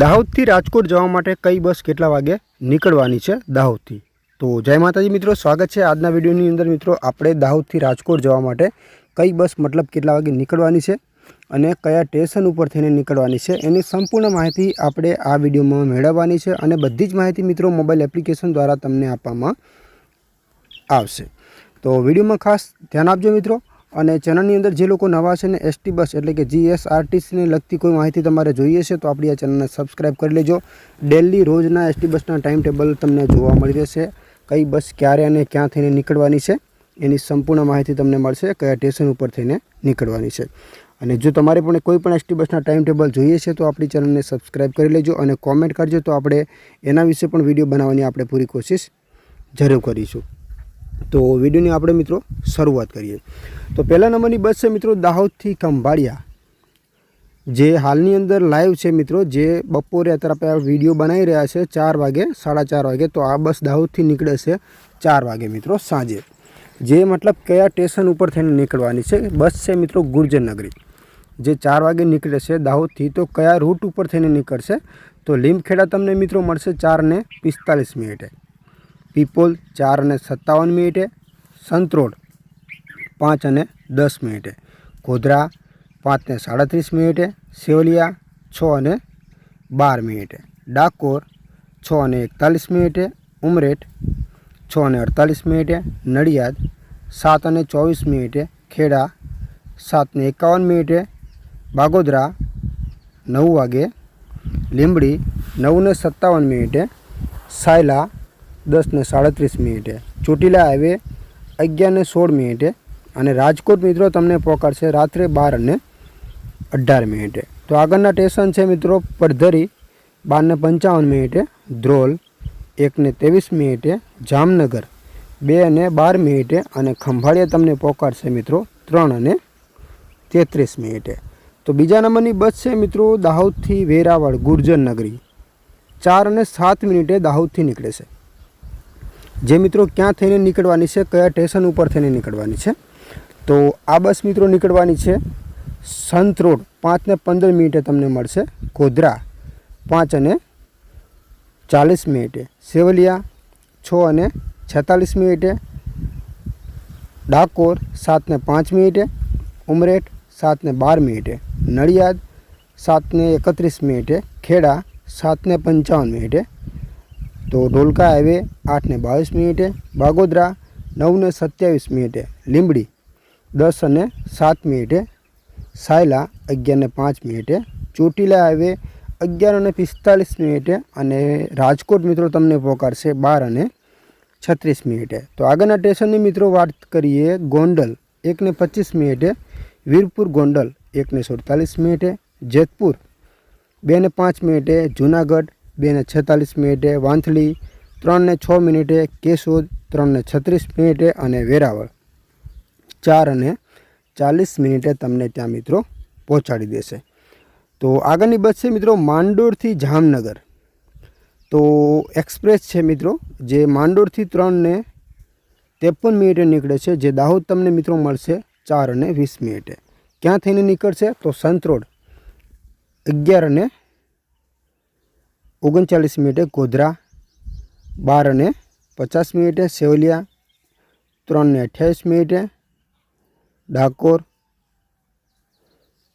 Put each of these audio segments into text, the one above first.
દાહોદથી રાજકોટ જવા માટે કઈ બસ કેટલા વાગે નીકળવાની છે દાહોદથી? તો જય માતાજી મિત્રો, સ્વાગત છે આજના વિડીયોની અંદર મિત્રો. આપણે દાહોદથી રાજકોટ જવા માટે કઈ બસ મતલબ કેટલા વાગે નીકળવાની છે અને કયા સ્ટેશન ઉપર થઈને નીકળવાની છે એની સંપૂર્ણ માહિતી આપણે આ વિડીયોમાં મેળવવાની છે અને બધી જ માહિતી મિત્રો મોબાઈલ એપ્લિકેશન દ્વારા તમને આપવામાં આવશે. તો વિડીયોમાં ખાસ ધ્યાન આપજો મિત્રો. અને ચેનલની અંદર જે લોકો નવા છે ને એસટી બસ એટલે કે જીએસઆરટીસીને લગતી કોઈ માહિતી તમારે જોઈએ છે, તો આપણી આ ચેનલને સબસ્ક્રાઈબ કરી લેજો. ડેલી રોજના એસટી બસના ટાઈમ ટેબલ તમને જોવા મળી જશે કઈ બસ ક્યારે અને ક્યાં થઈને નીકળવાની છે, એની સંપૂર્ણ માહિતી તમને મળશે કયા સ્ટેશન ઉપર થઈને નીકળવાની છે. અને જો તમારે પણ કોઈ પણ એસટી બસના ટાઈમ ટેબલ જોઈએ છે, તો આપણી ચેનલને સબસ્ક્રાઈબ કરી લેજો અને કોમેન્ટ કરજો, તો આપણે એના વિશે પણ વીડિયો બનાવવાની આપણે પૂરી કોશિશ જરૂર કરીશું. તો વિડીયોની આપણે મિત્રો શરૂઆત કરીએ. તો પહેલા નંબરની બસ છે મિત્રો દાહોદથી ખંભાળિયા. જે હાલની અંદર લાઈવ છે મિત્રો, જે બપોરે અત્યારે આપણે વીડિયો બનાવી રહ્યા છે ચાર વાગે, સાડા ચાર વાગે. તો આ બસ દાહોદથી નીકળે છે ચાર વાગે મિત્રો સાંજે. જે મતલબ કયા સ્ટેશન ઉપર થઈને નીકળવાની છે? બસ છે મિત્રો ગુર્જરનગરી જે ચાર વાગે નીકળે છે દાહોદથી. તો કયા રૂટ ઉપર થઈને નીકળશે? તો લીમખેડા તમને મિત્રો મળશે ચારને પિસ્તાલીસ મિનિટે. પીપોલ ચાર અને સત્તાવન મિનિટે સંતરોડ પાંચ અને દસ મિનિટે, ગોધરા પાંચને સાડત્રીસ મિનિટે, સેવલિયા છ અને બાર મિનિટે, ડાકોર છ અને એકતાલીસ મિનિટે, ઉમરેઠ છ અને અડતાલીસ મિનિટે, નડિયાદ સાત અને ચોવીસ મિનિટે, ખેડા સાતને એકાવન મિનિટે, બાગોદરા નવ વાગે, લીંબડી નવને સત્તાવન મિનિટે, સાયલા દસને સાડત્રીસ મિનિટે. ચોટીલા હાઈવે અગિયારને સોળ મિનિટે અને રાજકોટ મિત્રો તમને પહોંચાડશે રાત્રે બાર અને અઢાર મિનિટે. તો આગળના સ્ટેશન છે મિત્રો પડધરી, બારને પંચાવન મિનિટે ધ્રોલ, એકને ત્રેવીસ મિનિટે જામનગર બે અને બાર મિનિટે અને ખંભાળિયા તમને પહોંચાડશે મિત્રો ત્રણ અને તેત્રીસ મિનિટે. તો બીજા નંબરની બસ છે મિત્રો દાહોદથી વેરાવળ ગુર્જર નગરી. ચાર અને સાત મિનિટે દાહોદથી નીકળે છે. જે મિત્રો ક્યાં થઈને નીકળવાની છે, કયા સ્ટેશન ઉપર થઈને નીકળવાની છે? તો આ બસ મિત્રો નીકળવાની છે સંત રોડ પાંચને પંદર મિનિટે તમને મળશે. ગોધરા, પાંચ અને ચાલીસ મિનિટે. સેવલિયા, છ અને છેતાલીસ મિનિટે. ડાકોર સાતને પાંચ મિનિટે. ઉમરેઠ સાતને બાર મિનિટે. નડિયાદ સાતને એકત્રીસ મિનિટે. ખેડા સાતને પંચાવન મિનિટે. તો ઢોલકા હાઈવે આઠને બાવીસ મિનિટે, બાગોદરા નવને સત્યાવીસ મિનિટે, લીંબડી દસ અને સાત મિનિટે, સાયલા અગિયારને પાંચ મિનિટે, ચોટીલા હાઈવે અગિયાર અને પિસ્તાલીસ મિનિટે અને રાજકોટ મિત્રો તમને પહોંચાડશે બાર અને છત્રીસ મિનિટે. તો આગળના સ્ટેશનની મિત્રો વાત કરીએ ગોંડલ, એકને પચીસ મિનિટે, વીરપુર ગોંડલ, એકને સુડતાલીસ મિનિટે, જેતપુર, બેને પાંચ મિનિટે, જુનાગઢ બેને છેતાલીસ મિનિટે વાંથલી ત્રણને છ મિનિટે કેશોદ, ત્રણને છત્રીસ મિનિટે અને વેરાવળ. ચાર અને ચાલીસ મિનિટે તમને ત્યાં મિત્રો પહોંચાડી દેશે. તો આગળની બસ છે મિત્રો માંડોરથી જામનગર. તો એક્સપ્રેસ છે મિત્રો, જે માંડોળથી ત્રણને ત્રેપન મિનિટે નીકળે છે, જે દાહોદ તમને મિત્રો મળશે ચાર અને વીસ મિનિટે. ક્યાં થઈને નીકળશે? તો સંતરોડ અગિયાર અને ઓગણચાલીસ મિનિટે ગોધરા, બાર અને પચાસ મિનિટે સેવલિયા ત્રણને અઠ્યાવીસ મિનિટે ડાકોર.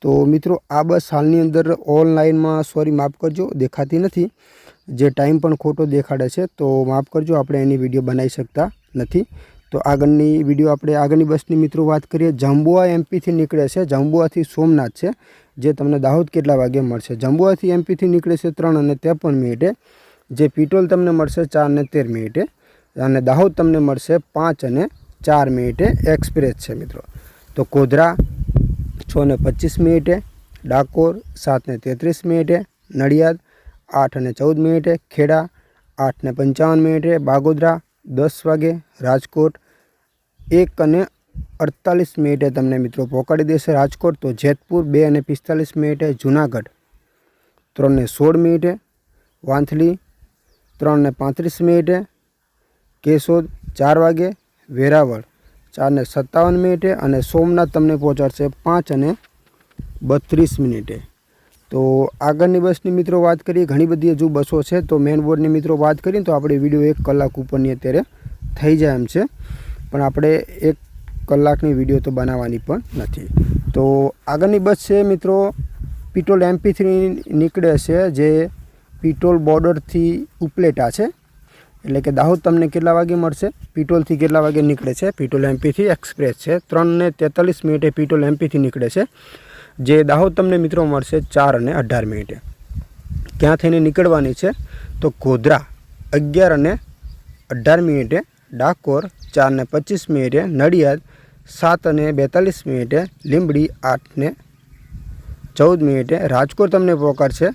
તો મિત્રો, આ બસ હાલની અંદર ઓનલાઈનમાં, સોરી, માફ કરજો, દેખાતી નથી. જે ટાઈમ પણ ખોટો દેખાડે છે, તો માફ કરજો, આપણે એની વીડિયો બનાવી શકતા નથી. તો આગળની વીડિયો આપણે આગળની બસની મિત્રો વાત કરીએ. જાંબુઆ એમપીથી નીકળે છે. જાંબુઆથી સોમનાથ છે, જે તમને દાહોદ કેટલા વાગે મળશે? જાંબુઆથી એમપીથી નીકળે છે ત્રણ અને ત્રેપન મિનિટે. જે પિટોલ તમને મળશે ચાર અને તેર મિનિટે. અને દાહોદ તમને મળશે પાંચ અને ચાર મિનિટે એક્સપ્રેસ છે મિત્રો. તો કોધરા છ ને પચીસ મિનિટે, ડાકોર સાત ને તેત્રીસ મિનિટે, નડિયાદ આઠ અને ચૌદ મિનિટે, ખેડા આઠ ને પંચાવન મિનિટે, બાગોદરા દસ વાગે રાજકોટ એક અને અડતાલીસ મિનિટે તમને મિત્રો પહોંચાડી દેશે રાજકોટ તો જેતપુર બે અને પિસ્તાલીસ મિનિટે જુનાગઢ ત્રણને સોળ મિનિટે વાંથલી ત્રણને પાંત્રીસ મિનિટે કેશોદ ચાર વાગે વેરાવળ ચારને સત્તાવન મિનિટે અને સોમનાથ તમને પહોંચાડશે પાંચ અને બત્રીસ મિનિટે તો આગળની બસની મિત્રો વાત કરીએ, ઘણી બધી હજુ બસો છે, તો મેન બોર્ડની મિત્રો વાત કરીએ તો આપણે વીડિયો એક કલાક ઉપરની અત્યારે થઈ જાય એમ છે. પણ આપણે એક કલાકની વીડિયો તો બનાવવાની પણ નથી. તો આગળની બસ છે મિત્રો, પિટોલ એમપી થ્રી નીકળે છે, જે પિટોલ બોર્ડરથી ઉપલેટા છે. એટલે કે દાહોદ તમને કેટલા વાગે મળશે? પિટોલથી કેટલા વાગે નીકળે છે? પિટોલ એમપીથી એક્સપ્રેસ છે. ત્રણને તેતાલીસ મિનિટે પિટોલ એમપીથી નીકળે છે. જે દાહોદ તમને મિત્રો મળશે ચાર અને અઢાર મિનિટે. ક્યાં થઈને નીકળવાની છે? તો ગોધરા અગિયાર અને અઢાર મિનિટે, ડાકોર ચાર ને પચીસ મિનિટે, નડિયાદ સાત અને બેતાલીસ મિનિટે, લીંબડી આઠ ને ચૌદ મિનિટે. રાજકોટ તમને પહોંચાડશે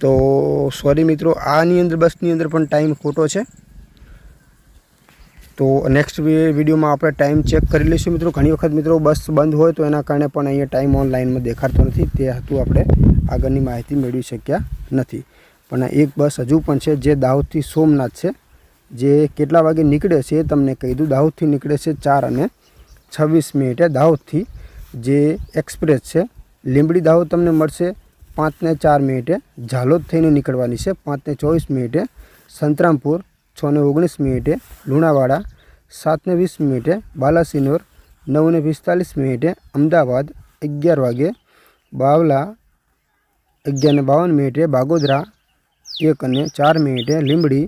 તો સોરી મિત્રો, આની અંદર બસની અંદર પણ ટાઈમ ખોટો છે. તો નેક્સ્ટ વિડીયોમાં આપણે ટાઈમ ચેક કરી લઈશું. મિત્રો, ઘણી વખત મિત્રો બસ બંધ હોય તો એના કારણે પણ અહીંયા ટાઈમ ઓનલાઈનમાં દેખાડતો નથી. તે હતું આપણે આગળની માહિતી મેળવી શક્યા નથી. પણ એક બસ હજુ પણ છે, જે દાહોદથી સોમનાથ છે, જે કેટલા વાગે નીકળે છે એ તમને કહી દઉં. દાહોદથી નીકળે છે ચાર અને છવ્વીસ મિનિટે. દાહોદથી જે એક્સપ્રેસ છે, લીંબડી દાહોદ તમને મળશે પાંચને ચાર મિનિટે. ઝાલોદ થઈને નીકળવાની છે પાંચને ચોવીસ મિનિટે. સંતરામપુર છને ઓગણીસ મિનિટે લુણાવાડા, સાતને વીસ મિનિટે બાલાસિનોર, નવને પિસ્તાલીસ મિનિટે અમદાવાદ, અગિયાર વાગે બાવલા અગિયારને બાવન મિનિટે બાગોદરા, એક અને ચાર મિનિટે લીંબડી,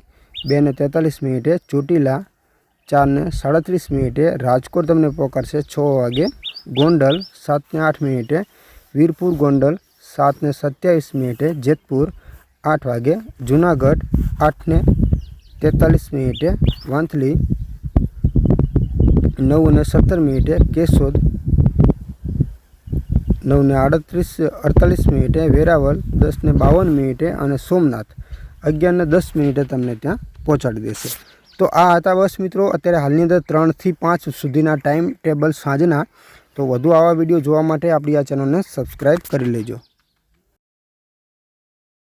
બે ને તેતાલીસ મિનિટે ચોટીલા ચારને સાડત્રીસ મિનિટે રાજકોટ તમને પોકારશે છ વાગે ગોંડલ સાતને આઠ મિનિટે વીરપુર ગોંડલ સાતને સત્યાવીસ મિનિટે જેતપુર, આઠ વાગે જુનાગઢ આઠને તેતાલીસ મિનિટે વાંથલી, નવ અને સત્તર મિનિટે કેશોદ નવને આડત્રીસ, અડતાલીસ મિનિટે વેરાવળ દસને બાવન મિનિટે અને સોમનાથ. અગિયારને દસ મિનિટે તમને ત્યાં પહોંચાડી દેશે. તો આ હતા બસ મિત્રો, અત્યારે હાલની અંદર ત્રણથી પાંચ સુધીના ટાઈમ ટેબલ સાંજના. તો વધુ આવા વીડિયો જોવા માટે આપણી આ ચેનલને સબસ્ક્રાઈબ કરી લેજો.